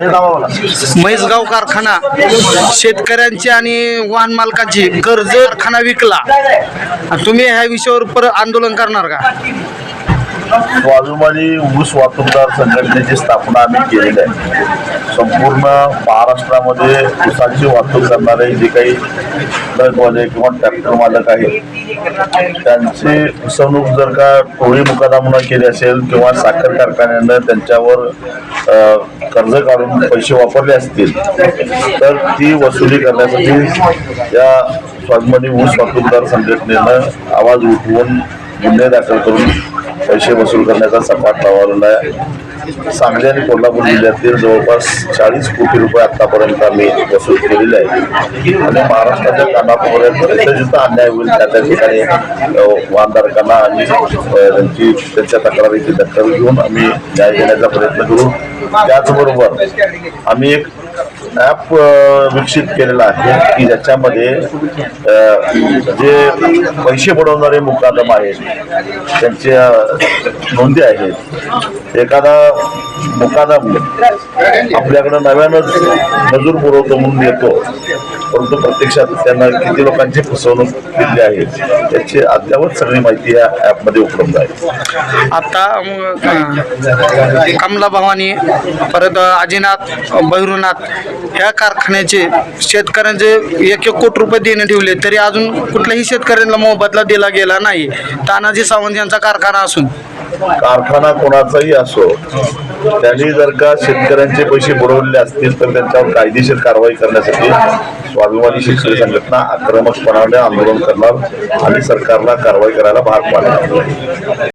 म्हैसगाव कारखाना. शेतकऱ्यांची आणि वाहन मालकांची कर्ज कारखाना विकला तुम्ही ह्या विषयावर परत आंदोलन करणार का? स्वाभिमानी ऊस वाहतूकदार संघटनेची स्थापना आम्ही केलेली आहे. संपूर्ण महाराष्ट्रामध्ये ऊसाची वाहतूक करणारे जे काही ट्रकवाले किंवा ट्रॅक्टर मालक आहेत त्यांची फसवणूक जर का टोळी मुकादमना केली असेल किंवा साखर कारखान्यानं त्यांच्यावर कर्ज काढून पैसे वापरले असतील तर ती वसुली करण्यासाठी या स्वाभिमानी ऊस वाहतूकदार संघटनेनं आवाज उठवून गुन्हे दाखल करून पैसे वसूल करण्याचा सपाट लावलेला आहे. सांगली आणि कोल्हापूर जिल्ह्यातील जवळपास चाळीस कोटी रुपये आतापर्यंत आम्ही वसूल केलेले आहे आणि महाराष्ट्राच्या कानाकोपऱ्यात जिथं जिथं अन्याय होईल त्या त्या ठिकाणी अ, वाहनधारकांना आणि त्यांची त्यांच्या तक्रारीची दखल घेऊन आम्ही न्याय देण्याचा प्रयत्न करू. त्याचबरोबर आम्ही एक ॲप विकसित केलेला आहे की ज्याच्यामध्ये जे पैसे बुडवणारे मुकादम आहेत त्यांच्या नोंदी आहेत. एखादा मुकादम आपल्याकडं नव्यानंच मजूर पुरवतो म्हणून येतो. परंतु प्रत्यक्षात त्यांना किती लोकांची फसवणूक केली आहे याची अद्यावत सगळी माहिती या ॲपमध्ये उपलब्ध आहे. आता मग, कमला भवानी परत अजिनाथ भैरूनाथ ह्या कारखान्याचे शेतकऱ्यांचे एक एक कोटी रुपये देणे ठेवले तरी अजून कुठल्याही शेतकऱ्यांना मोबदला दिला गेला नाही. तानाजी सावंत यांचा कारखाना असून. कारखाना कोणाचाही असो त्यांनी जर का शेतकऱ्यांचे पैसे बुडवलेले असतील तर त्यांच्यावर कायदेशीर कारवाई करण्यासाठी स्वाभिमानी शेतकरी संघटना आक्रमकपणाने आंदोलन करणार आणि सरकारला कारवाई करायला भाग पाडणार.